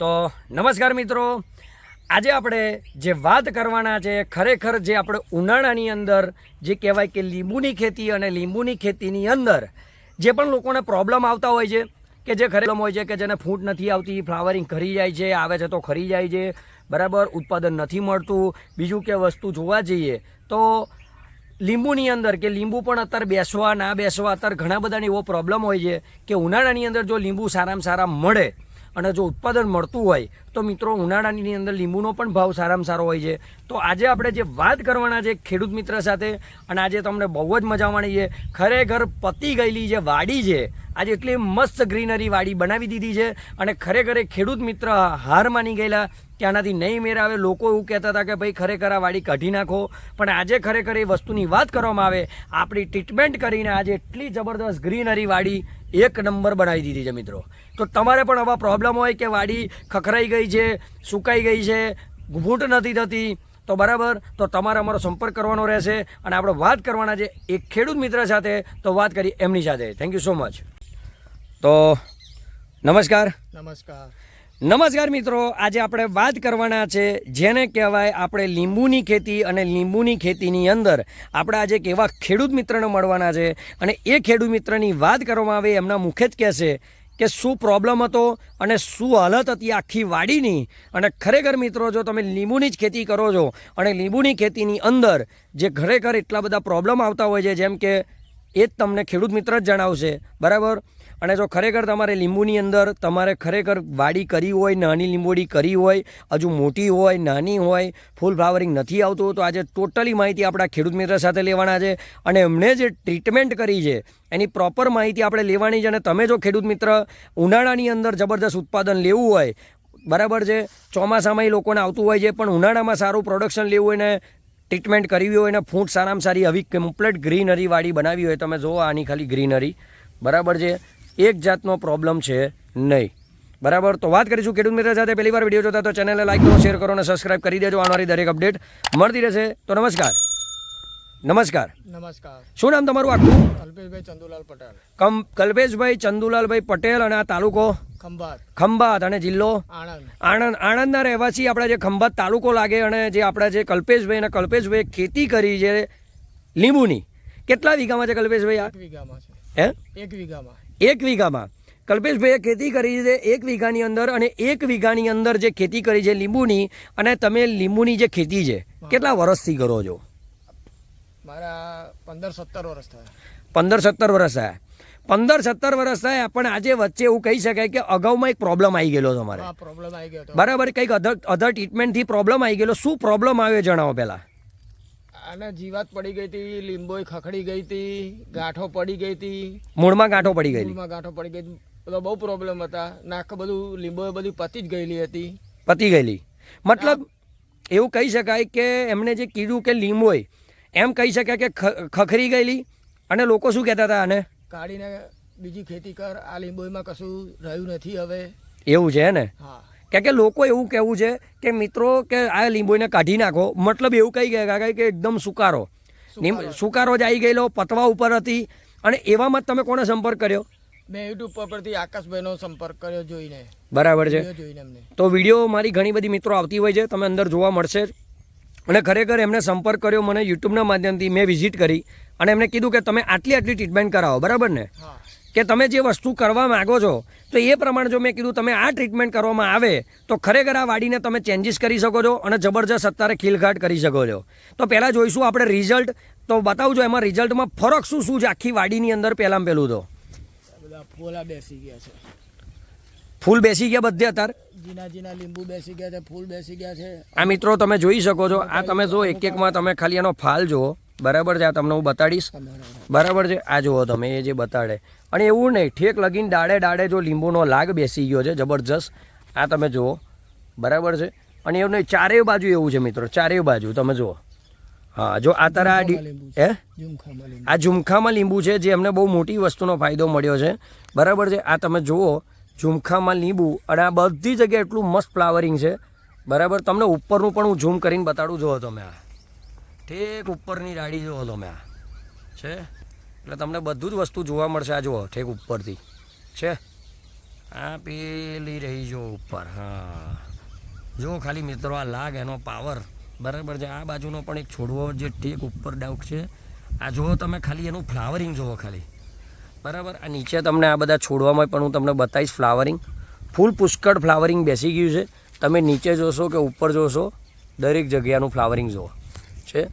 તો નમસ્કાર મિત્રો. આજે આપણે જે વાત કરવાના છે, ખરેખર જે આપણે ઉનાળાની અંદર જે કહેવાય કે લીંબુની ખેતી અને લીંબુની ખેતીની અંદર જે પણ લોકોને પ્રોબ્લેમ આવતા હોય છે, કે જે ખરેખર હોય છે, કે જેને ફૂટ નથી આવતી ફ્લાવરિંગ ખરી જાય છે, આવે છે તો ખરી જાય છે, બરાબર, ઉત્પાદન નથી મળતું, બીજું કે વસ્તુ જોવા જઈએ, તો લીંબુની અંદર કે લીંબુ પણ અત્યારે બેસવા, ના બેસવા, અત્યારે ઘણા બધાને એવો પ્રોબ્લેમ હોય છે કે ઉનાળાની અંદર જો લીંબુ સારામાં સારા મળે અને જો ઉત્પાદન મળતું હોય, તો મિત્રો ઉનાળાની અંદર લીંબુનો પણ ભાવ સારામાં સારો હોય છે. તો આજે આપણે જે વાત કરવાના છે, ખેડૂત મિત્ર સાથે, અને આજે તમને બહુ જ મજા માણીએ ખરેખર પતી ગયેલી જે વાડી છે આજે એટલી મસ્ત ગ્રીનરી વાડી બનાવી દીધી છે અને ખરેખર ખેડૂત મિત્ર હાર માની ગયેલા કે આનાથી નહીં મેર આવે લોકો એવું કહેતા હતા કે ભાઈ, ખરેખર આ વાડી કાઢી નાખો. પણ આજે ખરેખર એ વસ્તુની વાત કરવામાં આવે, આપણી ટ્રીટમેન્ટ કરીને આજે એટલી જબરદસ્ત ગ્રીનરી વાડી એક નંબર બનાવી દીધી છે મિત્રો. તો તમારે પણ આવા પ્રોબ્લેમ હોય કે વાડી ખખરાઈ ગઈ છે, સુકાઈ ગઈ છે, ઘૂંટ નથી થતી, તો બરાબર. તો તમારે અમારો સંપર્ક કરવાનો રહેશે. અને આપણે વાત કરવાના છે એક ખેડૂત મિત્ર સાથે, તો વાત કરી એમની સાથે. થેન્ક યુ સો મચ તો નમસ્કાર. નમસ્કાર. નમસ્કાર મિત્રો આજે આપણે વાત કરવાના છે જેને કહેવાય આપણે લીંબુની ખેતી અને લીંબુની ખેતીની અંદર આપણે આજે એક એવા ખેડૂત મિત્રને મળવાના છે અને એ ખેડૂત મિત્રની વાત કરવામાં આવે એમના મુખે જ કહેશે કે શું પ્રોબ્લેમ હતો અને શું હાલત હતી આખી વાડીની? અને ખરેખર મિત્રો જો તમે લીંબુની જ ખેતી કરો છો અને લીંબુની ખેતીની અંદર જે ખરેખર એટલા બધા પ્રોબ્લેમ આવતા હોય છે જેમ કે એ જ તમને ખેડૂત મિત્ર જ જણાવશે. બરાબર? અને જો ખરેખર તમારે લીંબુની અંદર તમારે ખરેખર વાડી કરી હોય, નાની લીંબોડી કરી હોય, હજુ મોટી હોય, નાની હોય, ફૂલ ફ્લાવરિંગ નથી આવતું, તો આજે ટોટલી માહિતી આપણા ખેડૂત મિત્ર સાથે લેવાના છે. અને એમણે જે ટ્રીટમેન્ટ કરી છે, એની પ્રોપર માહિતી આપણે લેવાની છે અને તમે જો ખેડૂત મિત્ર ઉનાળાની અંદર જબરદસ્ત ઉત્પાદન લેવું હોય, બરાબર છે, ચોમાસામાં એ લોકોને આવતું હોય છે, પણ ઉનાળામાં સારું પ્રોડક્શન લેવું હોય ને ટ્રીટમેન્ટ કરવી હોય ને ફૂટ સારામાં સારી, આવી કમ્પ્લીટ ગ્રીનરી વાડી બનાવી હોય, તમે જુઓ આની ખાલી ગ્રીનરી બરાબર છે. એક જાતનો પ્રોબ્લેમ છે નહીં. બરાબર? તો વાત કરીશું ખેડૂત મિત્ર સાથે. પહેલી વાર વીડિયો જોતા તો ચેનલને લાઈક કરો શેર કરો અને સબસ્ક્રાઈબ કરી દેજો. આનારી દરેક અપડેટ મળતી રહેશે. તો નમસ્કાર. નમસ્કાર. નમસ્કાર. શું નામ તમારું આખું? કલ્પેશભાઈ ચંદુલાલ પટેલ. કમ કલ્પેશભાઈ ચંદુલાલભાઈ પટેલ અને આ તાલુકો? ખંભાત. ખંભાત અને જિલ્લો? આણંદ. આણંદ આણંદના રહેવાસી આપણા જે ખંભાત તાલુકો લાગે અને જે આપણા જે કલ્પેશભાઈ અને કલ્પેશભાઈ ખેતી કરી છે લીંબુની. કેટલા વીઘામાં છે કલ્પેશભાઈ આ? વીઘામાં છે. હે? એક વીઘામાં. એક વીઘામાં. કલ્પેશભાઈએ ખેતી કરી છે એક વીઘાની અંદર અને એક વીઘાની અંદર જે ખેતી કરી છે લીંબુની અને તમે લીંબુની જે ખેતી છે કેટલા વર્ષથી કરો છો? મારા પંદર સત્તર વર્ષ થયા. પંદર સત્તર વર્ષ થયા. પંદર સત્તર વર્ષ થયા પણ આજે વચ્ચે એવું કહી શકાય કે અગાઉમાં એક પ્રોબ્લેમ આવી ગયેલો તમારે. પ્રોબ્લેમ આવી ગયો બરાબર કંઈક અધર અધર ટ્રીટમેન્ટથી પ્રોબ્લેમ આવી ગયેલો. શું પ્રોબ્લેમ આવ્યો જણાવો પહેલાં? આને જીવાત પડી ગઈ હતી લીંબોય ખખડી ગઈ હતી ગાંઠો પડી ગઈ હતી. મૂળમાં ગાંઠો પડી ગઈ મૂળમાં ગાંઠો પડી ગઈ. બધા બહુ પ્રોબ્લેમ હતા. નાક બધું લીંબોય બધી પતી જ ગયેલી હતી. પતી ગયેલી. મતલબ એવું કહી શકાય કે એમણે જે કીધું કે લીંબોય એમ કહી શકાય કે ખખરી ગયેલી? અને લોકો શું કહેતા હતા આને? કાઢીને બીજી ખેતી કર. આ લીંબોયમાં કશું રહ્યું નથી હવે. એવું છે ને? હા. કે કે લોકો એવું કહેવું છે કે મિત્રો કે આ લીંબોઈને કાઢી નાખો. મતલબ એવું કહી ગયા કે એકદમ સુકારો. સુકારો. જ આવી ગયેલો પતવા ઉપર હતી. અને એવામાં તમે કોને સંપર્ક કર્યો? મેં યુટ્યુબ પરથી આકાશભાઈનો સંપર્ક કર્યો જોઈને. બરાબર છે. તો વીડિયો મારી ઘણી બધી મિત્રો આવતી હોય છે તમે અંદર જોવા મળશે અને ખરેખર એમને સંપર્ક કર્યો મને યુટ્યુબના માધ્યમથી મેં વિઝિટ કરી. અને એમને કીધું કે તમે આટલી આટલી ટ્રીટમેન્ટ કરાવો બરાબર ને? કે તમે જે વસ્તુ કરવા માગો છો, તો એ પ્રમાણે જો મેં કીધું તમે આ ટ્રીટમેન્ટ કરવામાં આવે, તો ખરેખર આ વાડીને તમે ચેન્જીસ કરી શકો છો અને જબરજસ્ત અત્યારે ખીલઘાટ કરી શકો છો. તો પહેલાં જોઈશું આપણે રિઝલ્ટ તો બતાવજો એમાં રિઝલ્ટમાં ફરક શું શું છે આખી વાડીની અંદર પહેલાં પહેલું તો? બધા ફૂલા બેસી ગયા છે. ફૂલ બેસી ગયા બધે અત્યારે? જીના જીના લીંબુ બેસી ગયા છે ફૂલ બેસી ગયા છે. આ મિત્રો તમે જોઈ શકો છો આ તમે જો એક એકમાં તમે ખાલી એનો ફાલ જુઓ. બરાબર છે આ તમને હું બતાડીશ. બરાબર છે આ જુઓ તમે એ જે બતાડે. અને એવું નહીં ઠેક લગીને ડાળે ડાળે જો લીંબુનો લાગ બેસી ગયો છે જબરજસ્ત. આ તમે જુઓ. બરાબર છે. અને એવું નહીં ચારેય બાજુ એવું છે મિત્રો ચારેય બાજુ તમે જુઓ. હા જો આ તારા આ હે? આ ઝુમખામાં લીંબુ છે જે અમને બહુ મોટી વસ્તુનો ફાયદો મળ્યો છે. બરાબર છે આ તમે જુઓ. ઝુમખામાં લીંબુ અને આ બધી જગ્યાએ એટલું મસ્ત ફ્લાવરિંગ છે. બરાબર? તમને ઉપરનું પણ હું ઝૂમ કરીને બતાડું. જુઓ તમે આ. ઠેક ઉપરની ડાળી જુઓ તમે આ. છે? એટલે તમને બધું જ વસ્તુ જોવા મળશે. આ જુઓ, ઠેક ઉપરથી. છે? આ પેલી રહી જો ઉપર. હા. જો ખાલી મિત્રો, આ લાગ એનો પાવર બરાબર છે? આ બાજુનો પણ એક છોડવો જે ટેક ઉપર ડાઉક છે. આ જુઓ તમે ખાલી એનું ફ્લાવરિંગ જુઓ ખાલી. બરાબર? આ નીચે તમને આ બધા છોડવામાં પણ હું તમને બતાવીશ ફ્લાવરિંગ ફૂલ પુષ્કળ ફ્લાવરિંગ બેસી ગયું છે. તમે નીચે જોશો કે ઉપર જોશો, દરેક જગ્યાનું ફ્લાવરિંગ જુઓ. છે?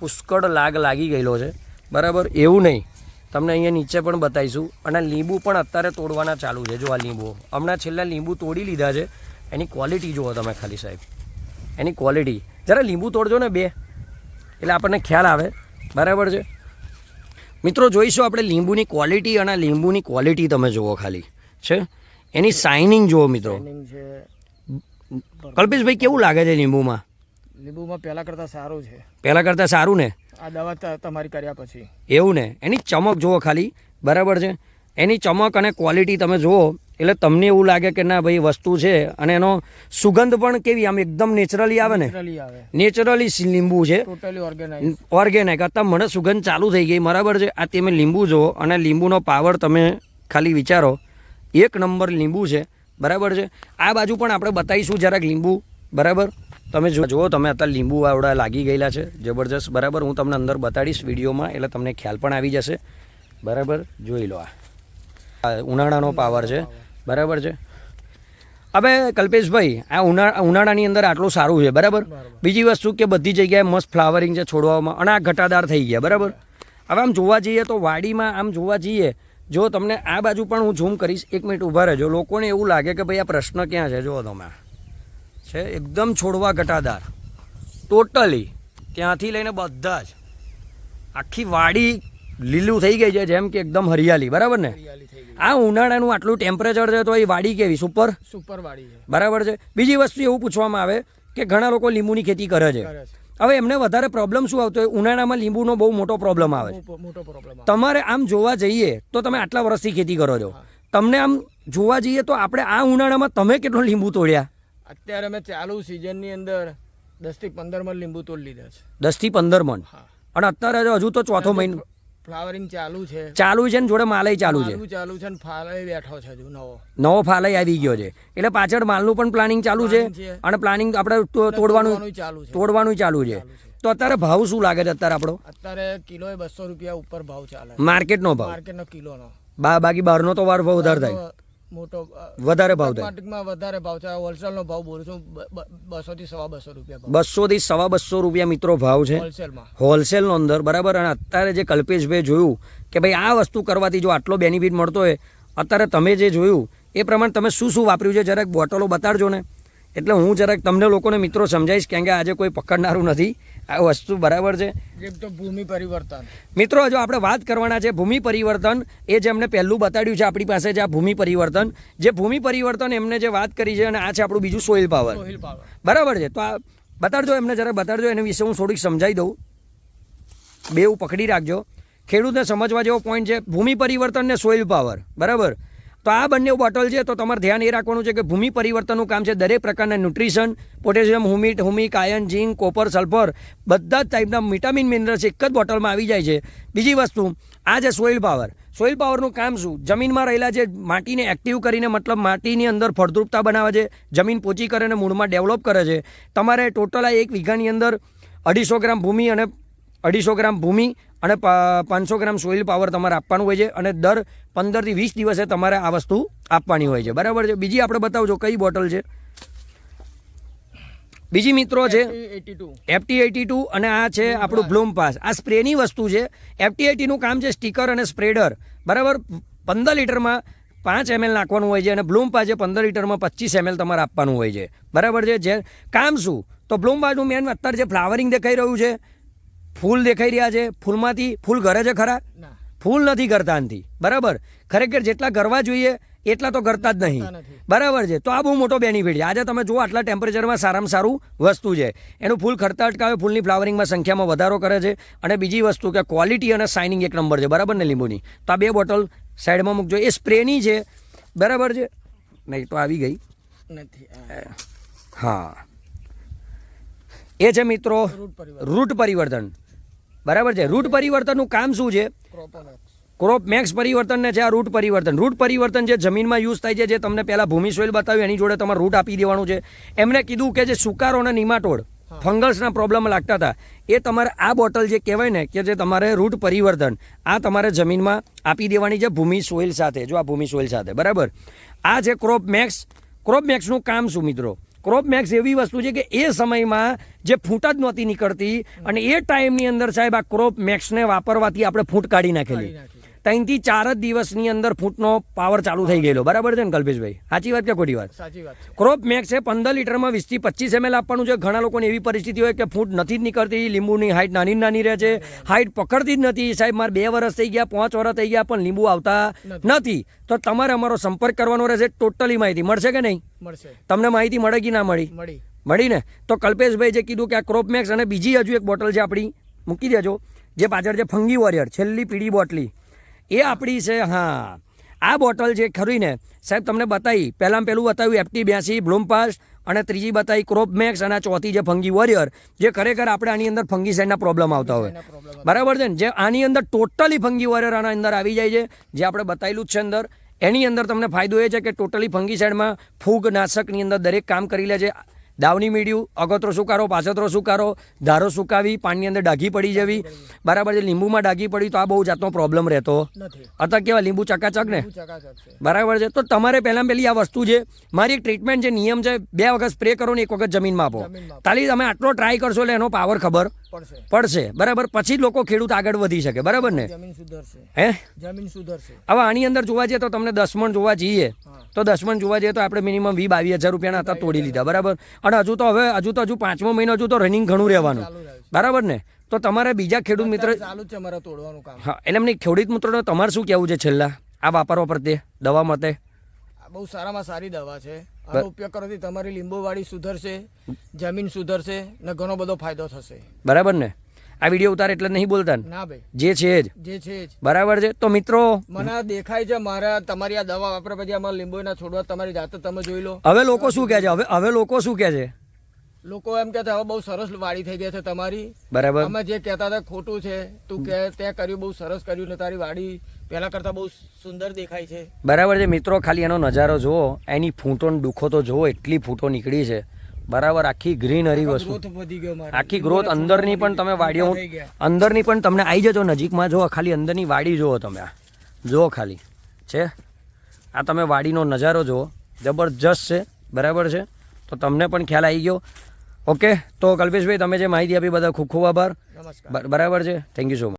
પુષ્કળ લાગ લાગી ગયેલો છે. બરાબર? એવું નહીં. તમને અહીંયા નીચે પણ બતાવીશું. અને લીંબુ પણ અત્યારે તોડવાના ચાલુ છે. જો આ લીંબુ. હમણાં છેલ્લા લીંબુ તોડી લીધા છે. એની ક્વોલિટી જુઓ તમે ખાલી સાહેબ. એની ક્વોલિટી જરા લીંબુ તોડજો ને બે. એટલે આપણને ખ્યાલ આવે. બરાબર છે? મિત્રો જોઈશું આપણે લીંબુની ક્વોલિટી અને લીંબુની ક્વોલિટી તમે જુઓ ખાલી. છે? એની શાઇનિંગ જુઓ મિત્રો. કલ્પેશભાઈ કેવું લાગે છે લીંબુમાં? લીંબુમાં પહેલા કરતાં સારું છે. પહેલાં કરતાં સારું ને? આ દવા તમારી કર્યા પછી. એવું ને? એની ચમક જુઓ ખાલી. બરાબર છે? એની ચમક અને ક્વોલિટી તમે જુઓ. એટલે તમને એવું લાગે કે ના ભાઈ વસ્તુ છે અને એનો સુગંધ પણ કેવી? આમ એકદમ નેચરલી આવે ને? નેચરલી આવે. નેચરલી લીંબુ છે. ઓર્ગેનિક અત્યારે મને સુગંધ ચાલુ થઈ ગઈ. બરાબર છે? આ તમે લીંબુ જુઓ અને લીંબુનો પાવર તમે ખાલી વિચારો. એક નંબર લીંબુ છે. બરાબર છે? આ બાજુ પણ આપણે બતાવીશું જરાક લીંબુ. બરાબર? તમે જો જુઓ તમે અત્યારે લીંબુ આવડા લાગી ગયેલા છે. જબરજસ્ત. બરાબર? હું તમને અંદર બતાડીશ વિડીયોમાં એટલે તમને ખ્યાલ પણ આવી જશે. બરાબર? જોઈ લો આ. ઉનાળાનો પાવર છે. બરાબર છે? હવે કલ્પેશભાઈ આ ઉનાળા ઉનાળાની અંદર આટલું સારું છે બરાબર? બીજી વસ્તુ કે બધી જગ્યાએ મસ્ત ફ્લાવરિંગ છે છોડવામાં અને આ ઘટાદાર થઈ ગયા બરાબર? હવે આમ જોવા જઈએ તો વાડીમાં આમ જોવા જઈએ જો તમને આ બાજુ પણ હું ઝૂમ કરીશ એક મિનિટ ઊભા રહેજો. લોકોને એવું લાગે કે ભાઈ આ પ્રશ્ન ક્યાં છે? જુઓ તમે. છે એકદમ છોડવા ઘટાદાર. ટોટલી ત્યાંથી લઈને બધા જ. આખી વાડી લીલું થઈ ગઈ છે જેમ કે એકદમ હરિયાળી બરાબર ને? આ ઉનાળાનું આટલું ટેમ્પરેચર છે તો એ વાડી કેવી? સુપર? સુપર વાડી છે. બરાબર છે. બીજી વસ્તુ એવું પૂછવામાં આવે કે ઘણા લોકો લીંબુની ખેતી કરે છે. હવે એમને વધારે પ્રોબ્લેમ શું આવતો હોય? ઉનાળામાં લીંબુનો બહુ મોટો પ્રોબ્લેમ આવે છે. મોટો પ્રોબ્લેમ તમારે આમ જોવા જઈએ તો તમે આટલા વર્ષથી ખેતી કરો છો. તમને આમ જોવા જઈએ તો આપણે આ ઉનાળામાં તમે કેટલો લીંબુ તોડ્યા? અત્યારે મેં ચાલુ સિઝનની અંદર દસથી પંદર મણ લીંબુ તોડી લીધા છે. દસથી પંદર મણ. અને અત્યારે હજુ તો ચોથો મહિનો. ફ્લાવરિંગ ચાલુ છે. ચાલુ છે ને જોડે માલય ચાલુ છે? ચાલુ છે ને ફાલય બેઠો છે હજુ નવો. નવો ફાલય આવી ગયો છે. એટલે પાછળ માલનું પણ પ્લાનિંગ ચાલુ છે અને પ્લાનિંગ આપણે તોડવાનું ચાલુ છે. તોડવાનું ચાલુ છે. તો અત્યારે ભાવ શું લાગે છે અત્યારે આપણો? અત્યારે કિલો એ બસો રૂપિયા ઉપર ભાવ ચાલે માર્કેટનો ભાવ? માર્કેટનો કિલોનો. બા બાકી બહારનો તો વાર ભાવ વધારે થાય. મોટો વધારે ભાવ થાય. માર્કેટમાં વધારે ભાવ છે. હોલસેલનો ભાવ બોલું છું. બસો થી સવા બસો રૂપિયા બસો થી સવા બસો રૂપિયા મિત્રો ભાવ છે. હોલસેલમાં. હોલસેલનો અંદર બરાબર? અને અત્યારે જે કલ્પેશભાઈ જોયું કે ભાઈ આ વસ્તુ કરવાથી જો આટલો બેનિફિટ મળતો હોય અત્યારે તમે જે જોયું એ પ્રમાણે તમે શું શું વાપર્યું છે? જરાક બોટલો બતાડજો ને. એટલે હું જરાક તમને લોકોને મિત્રો સમજાવીશ કેમ કે આજે કોઈ પકડનારું નથી. આ વસ્તુ બરાબર છે. તો ભૂમિ પરિવર્તન. મિત્રો જો આપણે વાત કરવાના છે ભૂમિ પરિવર્તન એ જે એમને પહેલું બતાડ્યું છે આપણી પાસે જે આ ભૂમિ પરિવર્તન જે ભૂમિ પરિવર્તન એમને જે વાત કરી છે અને આ છે આપણું બીજું સોઇલ પાવર બરાબર છે. તો આ બતાડજો એમને જરા બતાડજો એના વિશે હું થોડીક સમજાવી દઉં. બેવું પકડી રાખજો. ખેડૂતને સમજવા જેવો પોઈન્ટ છે ભૂમિ પરિવર્તન ને સોઇલ પાવર બરાબર? તો આ બંને બોટલ છે, તો તમારે ધ્યાન એ રાખવાનું છે કે ભૂમિ પરિવર્તનનું કામ છે, દરેક પ્રકારના nutrition, potassium હુમિટ humic ion, zinc, copper, sulphur, બધા જ ટાઈપના વિટામિન મિનરલ્સ એક જ બોટલમાં આવી જાય છે. બીજી વસ્તુ, આ છે સોઇલ પાવર સોઇલ પાવરનું કામ શું? જમીનમાં રહેલા જે માટીને એક્ટિવ કરીને, મતલબ માટીની અંદર ફળદ્રુપતા બનાવે છે, જમીન પોચી કરે અને મૂળમાં ડેવલપ કરે છે. તમારે ટોટલ આ એક વીઘાની અંદર અઢીસો ગ્રામ ભૂમિ અને અઢીસો ગ્રામ ભૂમિ અને પાંચસો ગ્રામ સોઇલ પાવર તમારે આપવાનું હોય છે અને દર પંદરથી વીસ દિવસે તમારે આ વસ્તુ આપવાની હોય છે. બરાબર છે? બીજી આપણે બતાવજો કઈ બોટલ છે? બીજી મિત્રો છે એફટી એટી ટુ. અને આ છે આપણું બ્લૂમ પાસ. આ સ્પ્રેની વસ્તુ છે. એફટી એટીનું કામ છે સ્ટીકર અને સ્પ્રેડર. બરાબર? પંદર લીટરમાં પાંચ એમએલ નાખવાનું હોય છે અને બ્લૂમ પાસ છે પંદર લીટરમાં પચીસ એમએલ તમારે આપવાનું હોય છે. બરાબર છે? જે કામ શું? તો બ્લૂમ પાસનું મેન અત્યારે જે ફ્લાવરિંગ દેખાઈ રહ્યું છે ફૂલ દેખાઈ રહ્યા છે. ફૂલમાંથી ફૂલ ઘરે છે ખરા? ફૂલ નથી કરતા આનથી. બરાબર? ખરેખર જેટલા કરવા જોઈએ એટલા તો કરતા જ નહીં. બરાબર છે. તો આ બહુ મોટો બેનિફિટ છે. આજે તમે જુઓ આટલા ટેમ્પરેચરમાં સારામાં સારું વસ્તુ છે. એનું ફૂલ ખરતા અટકાવે ફૂલની ફ્લાવરિંગમાં સંખ્યામાં વધારો કરે છે. અને બીજી વસ્તુ કે ક્વોલિટી અને શાઇનિંગ એક નંબર છે. બરાબર ને લીંબુની? તો આ બે બોટલ સાઈડમાં મૂકજો. એ સ્પ્રેની છે. બરાબર છે? નહીં તો આવી ગઈ. નથી હા. એ છે મિત્રો રૂટ પરિવર્તન. બરાબર છે. રૂટ પરિવર્તનનું કામ શું છે? ક્રોપ મેક્સ પરિવર્તનને છે આ રૂટ પરિવર્તન. રૂટ પરિવર્તન જે જમીનમાં યુઝ થાય છે જે તમને પહેલાં ભૂમિ સોઇલ બતાવ્યું એની જોડે તમારે રૂટ આપી દેવાનું છે. એમણે કીધું કે જે સુકારો અને નિમાટોડ ફંગલ્સના પ્રોબ્લેમ લાગતા હતા એ તમારે આ બોટલ જે કહેવાય ને કે જે તમારે રૂટ પરિવર્તન આ તમારે જમીનમાં આપી દેવાની છે ભૂમિ સોઇલ સાથે જો આ ભૂમિ સોઇલ સાથે બરાબર? આ છે ક્રોપ મેક્સ ક્રોપ મેક્સનું કામ શું મિત્રો? ક્રોપ મેક્સ એવી વસ્તુ છે કે એ સમયમાં જે ફૂટ જ નહોતી નીકળતી અને એ ટાઈમની અંદર સાહેબ આ ક્રોપ મેક્સને વાપરવાથી આપણે ફૂટ કાઢી નાખેલી. ત્રણથી ચાર જ દિવસની અંદર ફૂટનો પાવર ચાલુ થઈ ગયેલો. બરાબર છે ને કલ્પેશભાઈ? સાચી વાત કે ખોટી વાત? સાચી વાત ક્રોપ મેક્સ છે પંદર લીટરમાં વીસથી પચીસ એમએલ આપવાનું છે. ઘણા લોકોને એવી પરિસ્થિતિ હોય કે ફૂટ નથી જ નીકળતી લીંબુની હાઇટ નાની નાની રહે છે. હાઇટ પકડતી જ નથી. સાહેબ મારે બે વર્ષ થઈ ગયા પાંચ વર્ષ થઈ ગયા પણ લીંબુ આવતા નથી. તો તમારે અમારો સંપર્ક કરવાનો રહેશે. ટોટલી માહિતી મળશે કે નહીં? મળશે. તમને માહિતી મળે કે ના મળી? મળી. મળી ને? તો કલ્પેશભાઈ જે કીધું કે આ ક્રોપ મેક્સ અને બીજી હજુ એક બોટલ છે આપણી મૂકી દેજો. જે પાછળ છે ફંગી વોરિયર છેલ્લી પીળી બોટલી એ આપણી છે હા. આ બોટલ જે ખરી ને સાહેબ તમને બતાવી. પહેલાં પહેલું બતાવ્યું એફટી બ્યાસી બ્લૂમપાસ્ટ અને ત્રીજી બતાવી ક્રોપ મેક્સ અને ચોથી જે ફંગી વોરિયર જે ખરેખર આપણે આની અંદર ફંગી સાઈડના પ્રોબ્લેમ આવતા હોય. બરાબર છે ને? જે આની અંદર ટોટલી ફંગી વોરિયર આના અંદર આવી જાય છે જે આપણે બતાવેલું જ છે અંદર. એની અંદર તમને ફાયદો એ છે કે ટોટલી ફંગી સાઈડમાં ફૂગ નાશકની અંદર દરેક કામ કરી લે છે. દાવની મીડિયું અગોતરો સુકારો પાછતરો સુકારો ધારો સુકાવી પાણીની અંદર ડાઘી પડી જવી. બરાબર છે લીંબુમાં ડાઘી પડી તો આ બહુ જાતનો પ્રોબ્લેમ રહેતો. અત્યારે કેવા લીંબુ ચકાચક ને? બરાબર છે તો તમારે પહેલાં પહેલી આ વસ્તુ છે મારી એક ટ્રીટમેન્ટ છે નિયમ છે બે વખત સ્પ્રે કરો ને એક વખત જમીનમાં આપો તાલી તમે આટલો ટ્રાય કરશો એટલે એનો પાવર ખબર પડશે. પડશે. બરાબર પછી જ લોકો ખેડૂત આગળ વધી શકે. બરાબર ને? હે? જમીન સુધરશે. હવે આની અંદર જોવા જઈએ તો તમને દસ મણ જોવા જઈએ. તો દસ મણ જોવા જઈએ તો આપણે મિનિમમ વી બાવીસ હજાર રૂપિયાના હતા તોડી લીધા. બરાબર? અને હજુ તો હવે હજુ તો હજુ પાંચમો મહિનો હજુ તો રનિંગ ઘણું રહેવાનું. બરાબર ને? તો તમારે બીજા ખેડૂત મિત્ર ચાલુ છે મારા તોડવાનું કામ. હા એટલે એમની ખેડૂત મિત્રોને તમારે શું કહેવું છે છેલ્લા? આ વાપરવા પ્રત્યે દવા મતે આ બહુ સારામાં સારી દવા છે. આનો ઉપયોગ કરવાથી તમારી લીંબુવાડી સુધરશે જમીન સુધરશે ને ઘણો બધો ફાયદો થશે. બરાબર ને? આ વીડિયો ઉતારે એટલે નહીં બોલતા ને? ના ભાઈ. જે છે જ. જે છે જ. બરાબર છે? તો મિત્રો મને આ દેખાય છે મારા તમારી આ દવા વાપર્યા પછી આમાં લીંબુના છોડવા તમારી જાતે તમે જોઈ લો. હવે લોકો શું કહે છે? હવે હવે લોકો શું કહે છે? લોકો એમ કે હવે બહુ સરસ વાડી થઈ ગઈ છે તમારી. બરાબર. અમે જે કહેતા હતા ખોટું છે. તું કે તે કર્યું બહુ સરસ કર્યું ને તારી વાડી પહેલા કરતા બહુ સુંદર દેખાય છે. બરાબર છે? મિત્રો ખાલી એનો નજારો જુઓ. એની ફૂંટો દુખો દુઃખો તો જુઓ એટલી ફૂંટો નીકળી છે. બરાબર આખી ગ્રીનરી વસ્તુ. આખી ગ્રોથ અંદરની પણ તમે વાડીઓ અંદરની પણ તમને આવી જજો નજીકમાં જુઓ ખાલી અંદરની વાડી જુઓ તમે આ. જુઓ ખાલી. છે? આ તમે વાડીનો નજારો જુઓ. જબરજસ્ત છે. બરાબર છે? તો તમને પણ ખ્યાલ આવી ગયો. ઓકે તો કલ્પેશભાઈ તમે જે માહિતી આપી બધા ખૂબ ખૂબ આભાર. બરાબર છે? Thank you so much